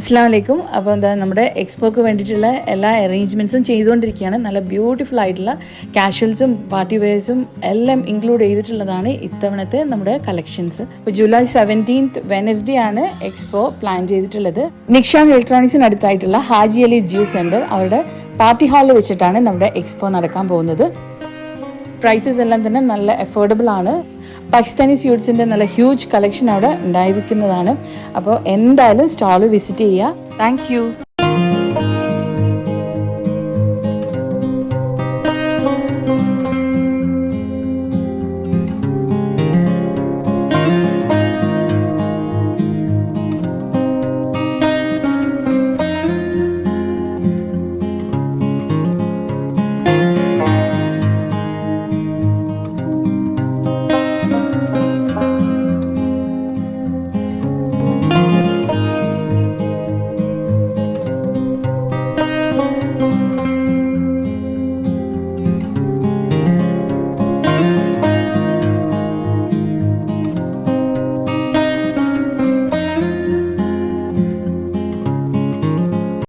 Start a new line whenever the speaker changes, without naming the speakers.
അസ്സാം വലൈക്കും അപ്പോൾ എന്താ നമ്മുടെ എക്സ്പോക്ക് വേണ്ടിയിട്ടുള്ള എല്ലാ അറേഞ്ച്മെന്റ്സും ചെയ്തുകൊണ്ടിരിക്കുകയാണ്. നല്ല ബ്യൂട്ടിഫുൾ ആയിട്ടുള്ള കാഷ്വൽസും പാർട്ടി വെയർസും എല്ലാം ഇൻക്ലൂഡ് ചെയ്തിട്ടുള്ളതാണ് ഇത്തവണത്തെ നമ്മുടെ കളക്ഷൻസ് ഇപ്പോൾ ജൂലൈ സെവന്റീൻത്ത് വെനസ്ഡേ ആണ് എക്സ്പോ പ്ലാൻ ചെയ്തിട്ടുള്ളത്. നിക്ഷാം ഇലക്ട്രോണിക്സിന് അടുത്തായിട്ടുള്ള ഹാജി അലി ജ്യൂ സെന്റർ അവരുടെ പാർട്ടി ഹാളിൽ വെച്ചിട്ടാണ് നമ്മുടെ എക്സ്പോ നടക്കാൻ പോകുന്നത്. പ്രൈസസ് എല്ലാം തന്നെ നല്ല അഫോർഡബിൾ ആണ്. പാകിസ്ഥാനി സ്യൂട്ട്സിന്റെ നല്ല ഹ്യൂജ് കളക്ഷൻ അവിടെ ഉണ്ടായിരിക്കുന്നതാണ്. അപ്പോൾ എന്തായാലും സ്റ്റാൾ വിസിറ്റ് ചെയ്യുക. താങ്ക്